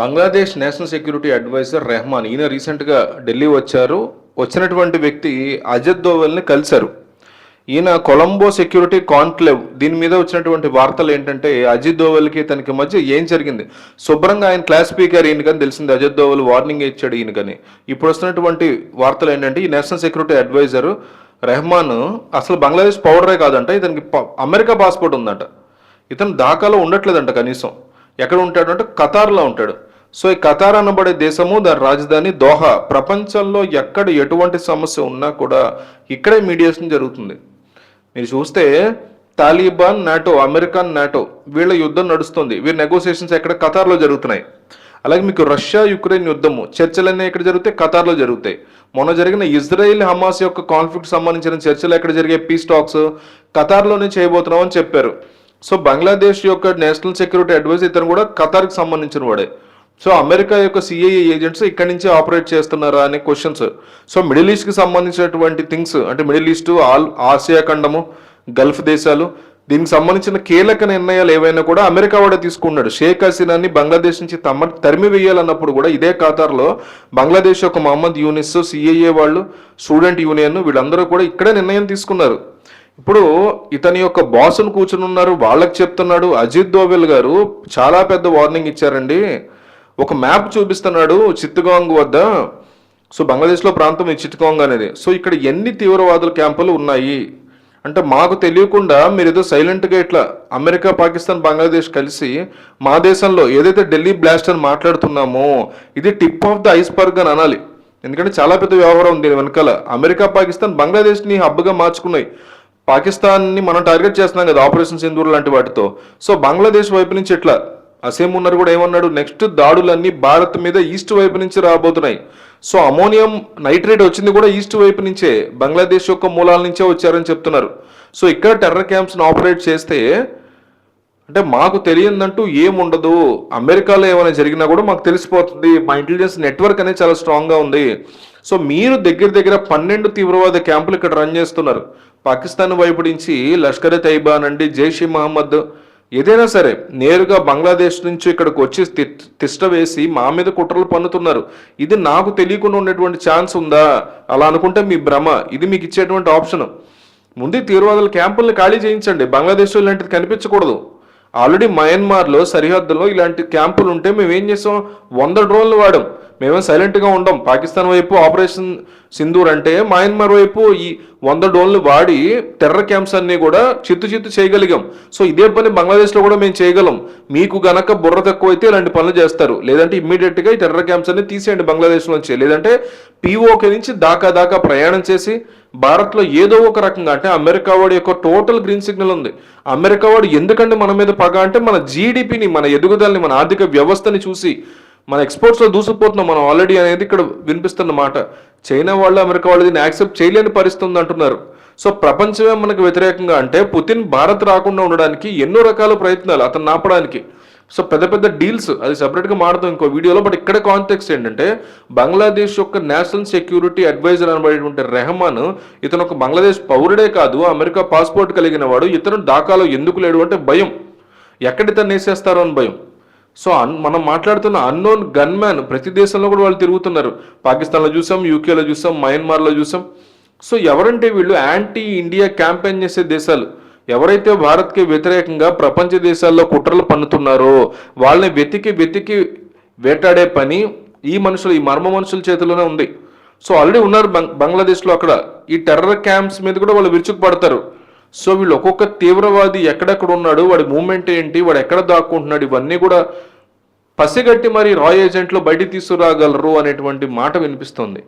Bangladesh national security adviser Rahman ఈయన రీసెంట్గా ఢిల్లీ వచ్చారు. వచ్చినటువంటి వ్యక్తి అజిత్ దోవల్ని కలిశారు. ఈయన కొలంబో సెక్యూరిటీ కాన్క్లేవ్ దీని మీద వచ్చినటువంటి వార్తలు ఏంటంటే అజిత్ దోవల్కి తనకి మధ్య ఏం జరిగింది? శుభ్రంగా ఆయన క్లాస్ స్పీకర్ ఈయన కానీ తెలిసింది. అజిత్ దోవల్ వార్నింగ్ ఇచ్చాడు ఈయన కానీ ఇప్పుడు వస్తున్నటువంటి వార్తలు ఏంటంటే ఈ నేషనల్ సెక్యూరిటీ అడ్వైజర్ రెహమాన్ అసలు బంగ్లాదేశ్ పౌడరే కాదంట ఇతనికి అమెరికా పాస్పోర్ట్ ఉందంట. ఇతను ఢాకాలో ఉండట్లేదంట కనీసం. ఎక్కడ ఉంటాడు అంటే ఖతార్లో ఉంటాడు. సో ఈ ఖతార్ అనబడే దేశము దాని రాజధాని దోహా. ప్రపంచంలో ఎక్కడ ఎటువంటి సమస్య ఉన్నా కూడా ఇక్కడే మీడియేషన్ జరుగుతుంది. మీరు చూస్తే తాలిబాన్ నాటో అమెరికన్ నాటో వీళ్ళ యుద్ధం నడుస్తుంది. వీరి నెగోసియేషన్స్ ఎక్కడ ఖతార్లో జరుగుతున్నాయి. అలాగే మీకు రష్యా యుక్రెయిన్ యుద్ధము చర్చలన్నీ ఎక్కడ జరుగుతాయి? ఖతార్లో జరుగుతాయి. మొన్న జరిగిన ఇజ్రాయిల్ హమాస్ యొక్క కాన్ఫ్లిక్ట్ సంబంధించిన చర్చలు ఎక్కడ జరిగే పీస్ టాక్స్ ఖతార్లోనే చేయబోతున్నామని చెప్పారు. సో బంగ్లాదేశ్ యొక్క నేషనల్ సెక్యూరిటీ అడ్వైజర్ ఇతను కూడా ఖతార్కి సంబంధించిన వాడే. సో అమెరికా యొక్క సిఐఏ ఏజెంట్స్ ఇక్కడి నుంచి ఆపరేట్ చేస్తున్నారా అనే క్వశ్చన్స్ సో మిడిల్ ఈస్ట్కి సంబంధించినటువంటి థింగ్స్ అంటే మిడిల్ ఈస్ట్ ఆల్ ఆసియా ఖండము గల్ఫ్ దేశాలు దీనికి సంబంధించిన కీలక నిర్ణయాలు ఏవైనా కూడా అమెరికా వాడే తీసుకున్నాడు. షేక్ హసీనాని బంగ్లాదేశ్ నుంచి తమ తరిమి వేయాలన్నప్పుడు కూడా ఇదే ఖాతార్లో బంగ్లాదేశ్ యొక్క మహమ్మద్ యూనిస్ సిఐఏ వాళ్ళు స్టూడెంట్ యూనియన్ వీళ్ళందరూ కూడా ఇక్కడే నిర్ణయం తీసుకున్నారు. ఇప్పుడు ఇతని యొక్క బాసును కూర్చుని ఉన్నారు వాళ్ళకి చెప్తున్నాడు. అజిత్ దోవెల్ గారు చాలా పెద్ద వార్నింగ్ ఇచ్చారండి. ఒక మ్యాప్ చూపిస్తున్నాడు చిత్తగాంగ్ వద్ద. సో బంగ్లాదేశ్లో ప్రాంతం ఈ చిత్తగాంగ్ అనేది. సో ఇక్కడ ఎన్ని తీవ్రవాదుల క్యాంపులు ఉన్నాయి? అంటే మాకు తెలియకుండా మీరు ఏదో సైలెంట్గా ఇట్లా అమెరికా పాకిస్తాన్ బంగ్లాదేశ్ కలిసి మా దేశంలో ఏదైతే ఢిల్లీ బ్లాస్ట్ అని మాట్లాడుతున్నామో ఇది టిప్ ఆఫ్ ద ఐస్బర్గ్ అని అనాలి. ఎందుకంటే చాలా పెద్ద వ్యవహారం ఉంది దీని వెనకాల. అమెరికా పాకిస్తాన్ బంగ్లాదేశ్ని హబ్గా మార్చుకున్నాయి. పాకిస్తాన్ని మనం టార్గెట్ చేస్తున్నాం కదా ఆపరేషన్ సింధూర్ లాంటి వాటితో. సో బంగ్లాదేశ్ వైపు నుంచి ఎట్లా అసేం ఉన్నారు కూడా ఏమన్నాడు? నెక్స్ట్ దాడులన్నీ భారత్ మీద ఈస్ట్ వైపు నుంచి రాబోతున్నాయి. సో అమోనియం నైట్రేట్ వచ్చింది కూడా ఈస్ట్ వైపు నుంచే బంగ్లాదేశ్ యొక్క మూలాల నుంచే వచ్చారని చెప్తున్నారు. సో ఇక్కడ టెర్రర్ క్యాంప్స్ని ఆపరేట్ చేస్తే అంటే మాకు తెలియదంటూ ఏముండదు అమెరికాలో ఏమైనా జరిగినా కూడా మాకు తెలిసిపోతుంది మా ఇంటెలిజెన్స్ నెట్వర్క్ అనేది చాలా స్ట్రాంగ్గా ఉంది. సో మీరు దగ్గర దగ్గర పన్నెండు తీవ్రవాద క్యాంపులు ఇక్కడ రన్ చేస్తున్నారు. పాకిస్తాన్ వైపు నుంచి లష్కర్ తైబా నుండి జైష్ మహమ్మద్ ఏదైనా సరే నేరుగా బంగ్లాదేశ్ నుంచి ఇక్కడికి వచ్చి తిష్ట వేసి మా మీద కుట్రలు పన్నుతున్నారు. ఇది నాకు తెలియకుండా ఉన్నటువంటి ఛాన్స్ ఉందా? అలా అనుకుంటే మీ భ్రమ. ఇది మీకు ఇచ్చేటువంటి ఆప్షన్. ముందు తీవ్రవాదుల క్యాంపుల్ని ఖాళీ చేయించండి. బంగ్లాదేశ్లో ఇలాంటిది కనిపించకూడదు. ఆల్రెడీ మయన్మార్లో సరిహద్దులో ఇలాంటి క్యాంపులు ఉంటే మేము ఏం చేసాం వంద డ్రోన్లు వాడాం. మేమేం సైలెంట్గా ఉండం. పాకిస్తాన్ వైపు ఆపరేషన్ సింధూర్ అంటే మయన్మార్ వైపు ఈ వంద డోన్లు వాడి టెర్రర్ క్యాంప్స్ అన్ని కూడా చిత్తు చిత్తు చేయగలిగాం. సో ఇదే పని బంగ్లాదేశ్లో కూడా మేము చేయగలం. మీకు గనక బుర్ర తక్కువ అయితే ఇలాంటి పనులు చేస్తారు. లేదంటే ఇమ్మీడియట్గా ఈ టెర్రర్ క్యాంప్స్ అన్ని తీసేయండి బంగ్లాదేశ్ నుంచి. లేదంటే పీఓకే నుంచి దాకా దాకా ప్రయాణం చేసి భారత్లో ఏదో ఒక రకంగా అంటే అమెరికా వాడి యొక్క టోటల్ గ్రీన్ సిగ్నల్ ఉంది. అమెరికా వాడు ఎందుకంటే మన మీద పగ అంటే మన జీడిపిని మన ఎదుగుదలని మన ఆర్థిక వ్యవస్థని చూసి మన ఎక్స్పోర్ట్స్లో దూసుకుపోతున్నాం. మనం ఆల్రెడీ అనేది ఇక్కడ వినిపిస్తున్న మాట. చైనా వాళ్ళు అమెరికా వాళ్ళు దీన్ని యాక్సెప్ట్ చేయలేని పరిస్థితి ఉంది అంటున్నారు సో ప్రపంచమే మనకు వ్యతిరేకంగా అంటే పుతిన్ భారత్ రాకుండా ఉండడానికి ఎన్నో రకాల ప్రయత్నాలు అతను నాపడానికి. సో పెద్ద పెద్ద డీల్స్ అది సెపరేట్గా మాడతాం ఇంకో వీడియోలో. బట్ ఇక్కడ కాంటెక్స్ ఏంటంటే బంగ్లాదేశ్ యొక్క నేషనల్ సెక్యూరిటీ అడ్వైజర్ అనబడేటువంటి రెహమాన్ ఇతను ఒక బంగ్లాదేశ్ పౌరుడే కాదు అమెరికా పాస్పోర్ట్ కలిగిన వాడు. ఇతను ఢాకాలో ఎందుకు లేడు అంటే భయం. ఎక్కడ ఇతను వేసేస్తారో అని భయం. సో అన్ మనం మాట్లాడుతున్న అన్నోన్ గన్మ్యాన్ ప్రతి దేశంలో కూడా వాళ్ళు తిరుగుతున్నారు. పాకిస్తాన్లో చూసాం యూకేలో చూసాం మయన్మార్లో చూసాం. సో ఎవరంటే వీళ్ళు యాంటీ ఇండియా క్యాంపెయిన్ చేసే దేశాలు. ఎవరైతే భారత్కి వ్యతిరేకంగా ప్రపంచ దేశాల్లో కుట్రలు పన్నుతున్నారో వాళ్ళని వెతికి వెతికి వేటాడే పని ఈ మనుషులు ఈ మర్మ మనుషుల చేతిలోనే ఉంది. సో ఆల్రెడీ ఉన్నారు బంగ్లాదేశ్లో అక్కడ. ఈ టెర్రర్ క్యాంప్స్ మీద కూడా వాళ్ళు విరుచుకుపడతారు. సో వీళ్ళు ఒక్కొక్క తీవ్రవాది ఎక్కడెక్కడ ఉన్నాడు వాడి మూమెంట్ ఏంటి వాడు ఎక్కడ దాక్కుంటున్నాడు ఇవన్నీ కూడా పసిగట్టి మరి రాయ్ ఏజెంట్లు బయటికి తీసుకురాగలరు అనేటువంటి మాట వినిపిస్తుంది.